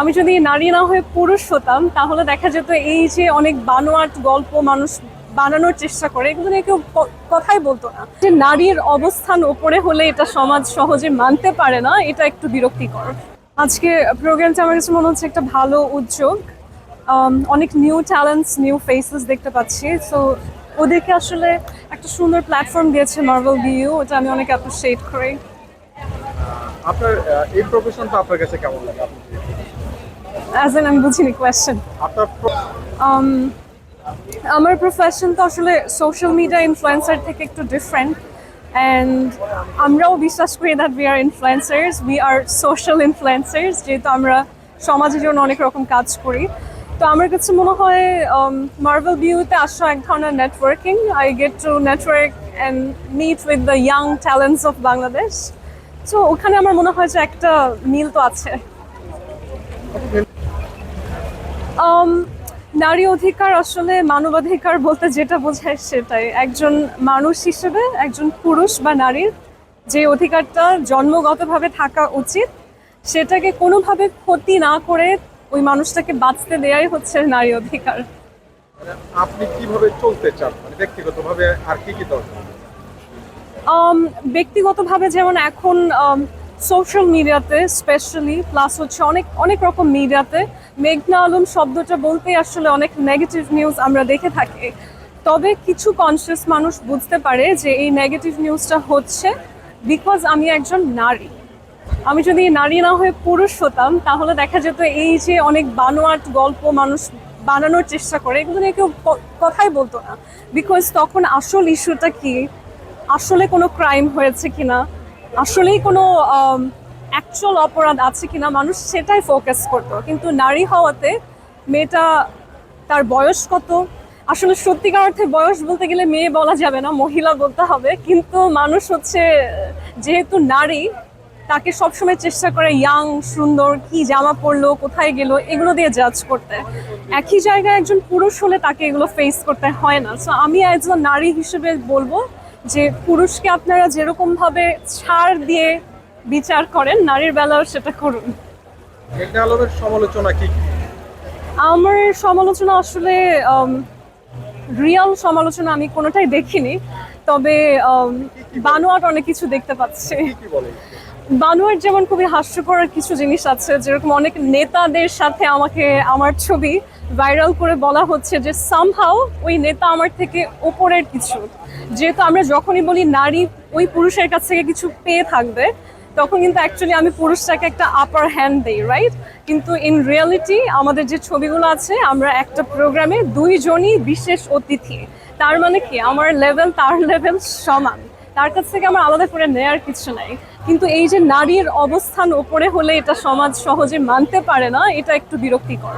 আমি যদি নারী না হয়ে পুরুষ হতাম, তাহলে দেখা যেত এই যে অনেক বানোয়াট গল্প মানুষ বানানোর চেষ্টা করে, এগুলো নিয়ে কেউ কথাই বলতো না। যে নারীর অবস্থান ওপরে হলে এটা সমাজ সহজে মানতে পারে না, এটা একটু বিরক্তিকর। আজকে প্রোগ্রামটা আমার কাছে মনে হচ্ছে একটা ভালো উদ্যোগ। অনেক নিউ ট্যালেন্টস নিউ ফেসেস দেখতে পাচ্ছি। সো ওদেরকে আসলে একটা সুন্দর প্ল্যাটফর্ম দিয়েছে মার্বেল বিউ ওটা আমি অনেক অ্যাপ্রিসিয়েট করি। আপনার এই প্রফেশনটা আপনার কাছে কেমন লাগে? অ্যাজ এন আমি বুঝিনি কোয়েশ্চেন um, আমার প্রফেশন তো আসলে সোশ্যাল মিডিয়া ইনফ্লুয়েন্সার থেকে একটু ডিফারেন্ট অ্যান্ড আমরাও বিশ্বাস করি that we are influencers we are social influencers যেহেতু আমরা সমাজের জন্য অনেক রকম কাজ করি। তো আমার কাছে মনে হয় মার্বেল ভিউতে আসা এক ধরনের networking I get to network and meet with the young talents of Bangladesh তো ওখানে আমার মনে হয় যে একটা মিল তো আছে। Um, নারী অধিকার আসলে মানবাধিকার বলতে যেটা বোঝায় সেটাই। একজন মানুষ হিসেবে একজন পুরুষ বা নারীর যে অধিকারটা জন্মগতভাবে থাকা উচিত সেটাকে কোনোভাবে ক্ষতি না করে ওই মানুষটাকে বাঁচতে দেয়াই হচ্ছে নারী অধিকার। আপনি কীভাবে চলতে চান? মানে ব্যক্তিগতভাবে আর কি কি দরকার? Um, ব্যক্তিগতভাবে যেমন এখন সোশ্যাল মিডিয়াতে স্পেশালি প্লাস হচ্ছে অনেক অনেক রকম মিডিয়াতে মেঘনা আলম শব্দটা বলতেই আসলে অনেক নেগেটিভ নিউজ আমরা দেখে থাকি। তবে কিছু কনসিয়াস মানুষ বুঝতে পারে যে এই নেগেটিভ নিউজটা হচ্ছে বিকজ আমি একজন নারী। আমি যদি নারী না হয়ে পুরুষ হতাম, তাহলে দেখা যেত এই যে অনেক বানোয়াট গল্প মানুষ বানানোর চেষ্টা করে, এগুলো নিয়ে কেউ কথাই বলতো না। বিকজ তখন আসল ইস্যুটা কি? আসলে কোনো ক্রাইম হয়েছে কিনা? আসলেই কোনো অ্যাকচুয়াল অপরাধ আছে কিনা মানুষ সেটাই ফোকাস করতো। কিন্তু নারী হওয়াতে মেয়েটা তার বয়স কত? আসলে সত্যিকার অর্থে বয়স বলতে গেলে মেয়ে বলা যাবে না, মহিলা বলতে হবে। কিন্তু মানুষ হচ্ছে, যেহেতু নারী, তাকে সবসময় চেষ্টা করে ইয়াং সুন্দর, কি জামা পরলো, কোথায় গেল, এগুলো দিয়ে জাজ করতে। একই জায়গায় একজন পুরুষ হলে তাকে এগুলো ফেস করতে হয় না। সো আমি আ নারী হিসেবে বলব যে পুরুষকে আপনারা যেরকমভাবে ছাড় দিয়ে বিচার করেন নারীর বেলাও সেটা করুন। মেঘনা আলমের সমালোচনা কি? আমার সমালোচনা আসলে রিয়াল সমালোচনা আমি কোনোটাই দেখিনি তবে বানোয়াট অনেক কিছু দেখতে পাচ্ছি। বানোয়ার যেমন খুবই হাস্যকর কিছু জিনিস আছে যেরকম অনেক নেতাদের সাথে আমাকে আমার ছবি ভাইরাল করে বলা হচ্ছে যে সামহাও ওই নেতা আমার থেকে ওপরের কিছু। যেহেতু আমরা যখনই বলি নারী ওই পুরুষের কাছ থেকে কিছু পেয়ে থাকবে তখন কিন্তু অ্যাকচুয়ালি আমি পুরুষটাকে একটা আপার হ্যান্ড দিই রাইট কিন্তু ইন রিয়ালিটি আমাদের যে ছবিগুলো আছে, আমরা একটা প্রোগ্রামে দুইজনই বিশেষ অতিথি। তার মানে কি? আমার লেভেল তার লেভেল সমান। তার কাছ থেকে আমার আলাদা করে নেয়ার কিছু নাই। কিন্তু এই যে নারীর অবস্থান ওপরে হলে এটা সমাজ সহজে মানতে পারে না, এটা একটু বিরক্তিকর।